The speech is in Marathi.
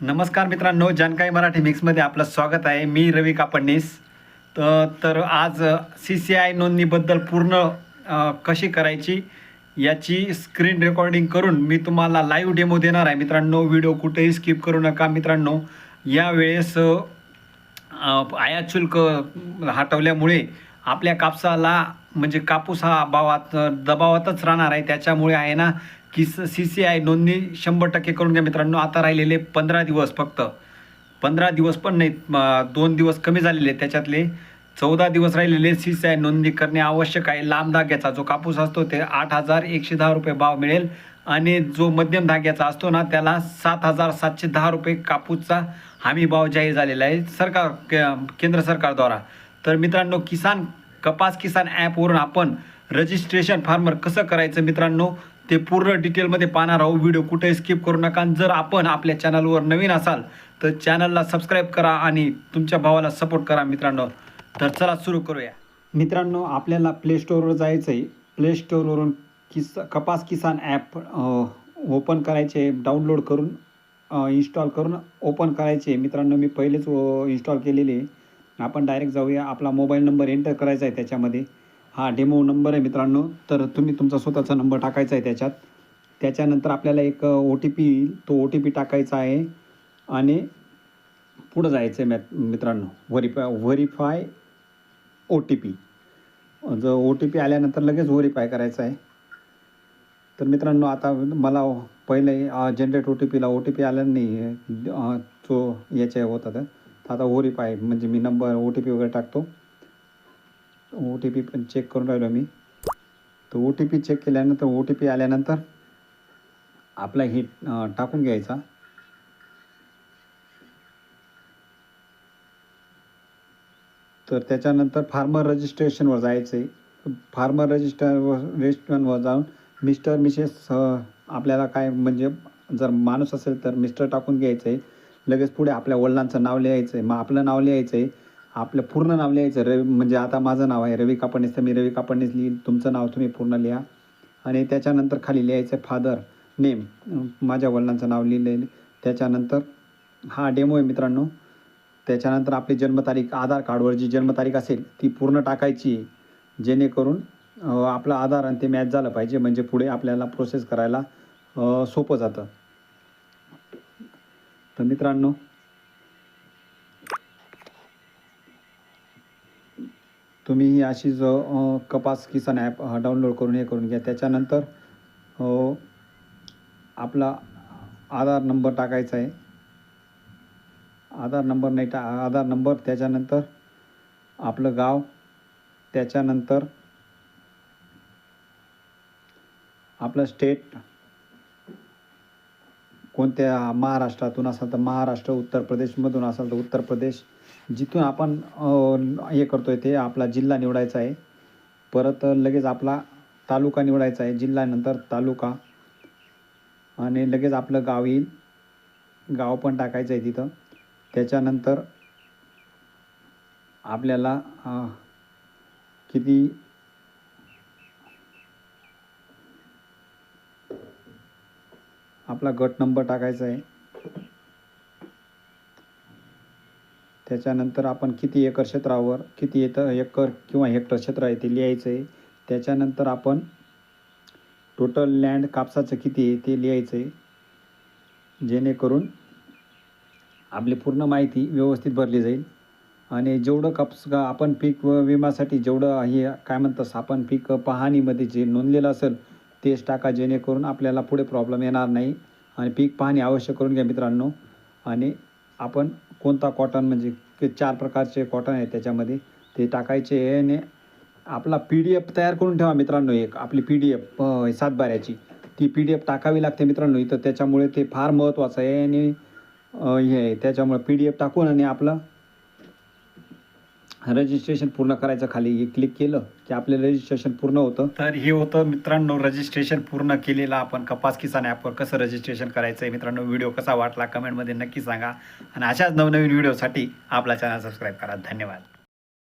नमस्कार मित्रांनो जानकारी मराठी मिक्समध्ये आपलं स्वागत आहे. मी रवी कापडणीस. तर आज सी सी आय नोंदणीबद्दल पूर्ण कशी करायची याची स्क्रीन रेकॉर्डिंग करून मी तुम्हाला लाईव्ह डेमो देणार आहे. मित्रांनो व्हिडिओ कुठेही स्किप करू नका मित्रांनो. यावेळेस आयात शुल्क हटवल्यामुळे आपल्या कापसाला म्हणजे कापूस हा भावात दबावातच राहणार आहे. त्याच्यामुळे आहे ना की सी सी आय नोंदणी शंभर टक्के करून घ्या मित्रांनो. आता राहिलेले पंधरा दिवस फक्त. पंधरा दिवस पण नाहीत दोन दिवस कमी झालेले त्याच्यातले. चौदा दिवस राहिलेले सी सी आय नोंदणी करणे आवश्यक आहे. लांब धाग्याचा जो कापूस असतो ते आठ हजार एकशे दहा रुपये भाव मिळेल. आणि जो मध्यम धाग्याचा असतो ना त्याला सात हजार सातशे दहा रुपये कापूसचा हमी भाव जाहीर झालेला आहे सरकार के- केंद्र सरकारद्वारा तर मित्रांनो किसान कपास किसान ॲपवरून आपण रजिस्ट्रेशन फार्मर कसं करायचं मित्रांनो? ते पूर्ण डिटेलमध्ये पाहणार आहोत. व्हिडिओ कुठेही स्किप करू नका. जर आपण आपल्या चॅनलवर नवीन असाल तर चॅनलला सबस्क्राईब करा आणि तुमच्या भावाला सपोर्ट करा मित्रांनो. तर चला सुरू करूया. मित्रांनो आपल्याला प्ले स्टोअरवर जायचं आहे प्ले स्टोअरवरून किस कपास किसान ॲप ओपन करायचे डाउनलोड करून इन्स्टॉल करून ओपन करायचे. मित्रांनो मी पहिलेच इन्स्टॉल केलेले आहे. आपण डायरेक्ट जाऊया. आपला मोबाईल नंबर एंटर करायचा आहे त्याच्यामध्ये. हा डेमो नंबर आहे मित्रांनो. तर तुम्ही तुमचा स्वतःचा नंबर टाकायचा आहे त्याच्यात. त्याच्यानंतर आपल्याला एक ओ टी पी येईल. तो ओ टी पी टाकायचा आहे. आणि पुढं जायचं आहे मॅ मित्रांनो. व्हरीफाय व्हरीफाय ओ टी पी जर ओ टी पी आल्यानंतर लगेच व्हरीफाय करायचं आहे. तर मित्रांनो आता मला पहिले जनरेट ओ टी पीला ओ टी पी आला नाही तो याच्या होता तर. आता व्हरीफाय म्हणजे मी नंबर ओ टी पी वगैरे टाकतो. ओ टी पी पण चेक करून राहिलो मी तर ओ टी पी चेक केल्यानंतर ओ टी पी आल्यानंतर आपला हे टाकून घ्यायचा. तर त्याच्यानंतर फार्मर रजिस्ट्रेशनवर जायचं आहे. फार्मर रजिस्टरवर रजिस्ट्रेशनवर जाऊन मिस्टर मिसेस आपल्याला काय म्हणजे जर माणूस असेल तर मिस्टर टाकून घ्यायचं आहे. लगेच पुढे आपल्या वडिलांचं नाव लिहायचं आहे. मग आपलं नाव लिहायचं आहे. आपलं पूर्ण नाव लिहायचं. रवी म्हणजे आता माझं नाव आहे रवी कापडणीस. तर मी रवी कापडणीस लिहील तुमचं नाव तुम्ही पूर्ण लिहा. आणि त्याच्यानंतर खाली लिहायचं फादर नेम. माझ्या वडिलांचं नाव लिहिलेलं. त्याच्यानंतर हा डेमो आहे मित्रांनो. त्याच्यानंतर आपली जन्मतारीख आधार कार्डवर जी जन्मतारीख असेल ती पूर्ण टाकायची आहे. जेणेकरून आपला आपलं आधार आणि ते मॅच झालं पाहिजे. म्हणजे पुढे आपल्याला प्रोसेस करायला सोपं जातं. तर मित्रांनो तुम्ही ही अशी ज कपास किसान ॲप डाउनलोड करून हे करून घ्या. त्याच्यानंतर आपला आधार नंबर टाकायचा आहे. आधार नंबर नाही टा आधार नंबर त्याच्यानंतर आपलं गाव त्याच्यानंतर आपलं स्टेट कोणत्या महाराष्ट्रातून असाल तर महाराष्ट्र उत्तर प्रदेशमधून असाल तर उत्तर प्रदेश जिथून आपण हे करतो आहे ते आपला जिल्हा निवडायचा आहे. परत लगेच आपला तालुका निवडायचा आहे. जिल्ह्यानंतर तालुका. आणि लगेच आपलं गाव येईल. गाव पण टाकायचं आहे तिथं. त्याच्यानंतर आपल्याला किती? आपला गट नंबर टाकायचा आहे. त्याच्यानंतर आपण किती एकर क्षेत्रावर किती येतं एकर किंवा हेक्टर क्षेत्र आहे ते लिहायचं आहे त्याच्यानंतर आपण टोटल लँड कापसाचं किती आहे ते लिहायचं आहे जेणेकरून आपली पूर्ण माहिती व्यवस्थित भरली जाईल. आणि जेवढं कापस का आपण पीक व विमासाठी जेवढं हे काय म्हणतात आपण पीक पाहणीमध्ये जे नोंदलेलं असेल तेच टाका जेणेकरून आपल्याला पुढे प्रॉब्लेम येणार नाही. आणि पीक पाहणी आवश्यक करून घ्या मित्रांनो. आणि आपण कोणता कॉटन म्हणजे ते चार प्रकारचे कॉटन आहे त्याच्यामध्ये ते टाकायचे आहे आणि आपला पी डी एफ तयार करून ठेवा मित्रांनो एक आपली पी डी एफ सातबाऱ्याची. ती पी डी एफ टाकावी लागते मित्रांनो इथं त्याच्यामुळे ते फार महत्त्वाचं आहे आणि हे आहे. त्याच्यामुळे पी डी एफ टाकून आणि आपलं रजिस्ट्रेशन पूर्ण करायचं खाली हे क्लिक केलं की आपलं रजिस्ट्रेशन पूर्ण होतं. तर हे होतं मित्रांनो रजिस्ट्रेशन पूर्ण केलेलं आपण कपास किसान ॲपवर कसं रजिस्ट्रेशन करायचं आहे मित्रांनो व्हिडिओ कसा वाटला कमेंटमध्ये नक्की सांगा. आणि अशाच नवनवीन व्हिडिओसाठी आपला चॅनल सबस्क्राईब करा. धन्यवाद.